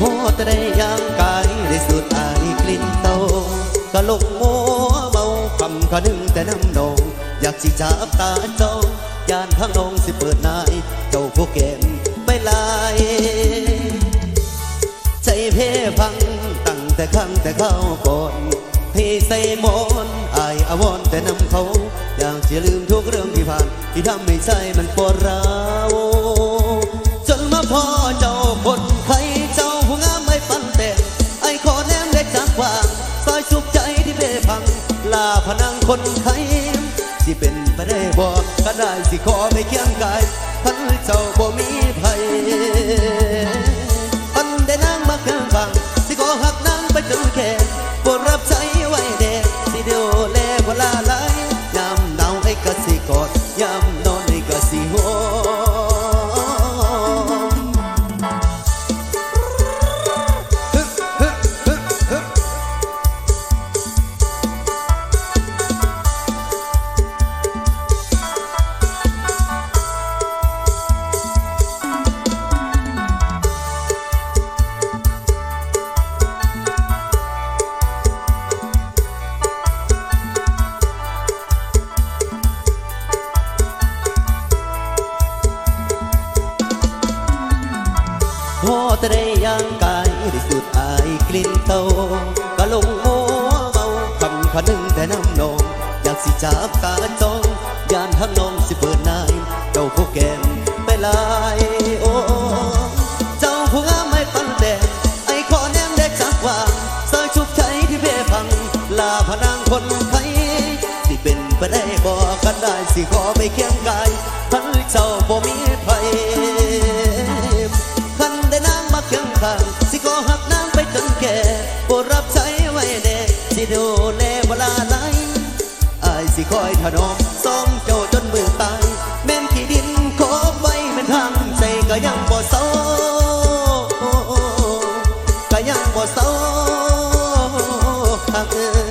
พอจะได้ย่างกายได้สูดอายกลิ่นเตากะลงมัวเมาคำขะนึงแต่น้ำนองอยากสิจับตาจองยานทางนองสิเปิดนายเจ้าผู้เก็บไม่ลายใจเพ่พังตั้งแต่ครั้งแต่เข้าก่อนให้ใส่หมอนอายอาวรณ์แต่นำเขา อยากจะลืมทุกเรื่องที่ผ่าน ที่ทำให้ใจมันปวดร้าว พนังคนไข้สิเป็นไปได้บ่ก็ได้สิขอไม่เคียงกายพันเจ้าบ่ พอจะได้ย่างกายได้สูดอายกลิ่นเตากะลงมัวเมาคำขะนึงแต่น้ำนอง อยากสิจับตาจองยานทั้งน้องสิเปิดนายเจ้าผู้แก่มไปลายโอ้เจ้าผู้งามไม่ปันแดงไอ้ขอแนมเด็กจากวางซอยชุบใจที่เพพัง ลาพนังคนไข้สิเป็นไปได้บอกกันได้สิขอไปเคียงกายพันเจ้าบ่มี ดูแลเวลาไหลอายสิคอยถนอมซ้อมเจ้าจนมือตาย แม่นที่ดินขอไว้แม่นทางใจก็ยังบ่เศร้าก็ยังบ่เศร้าทางเออ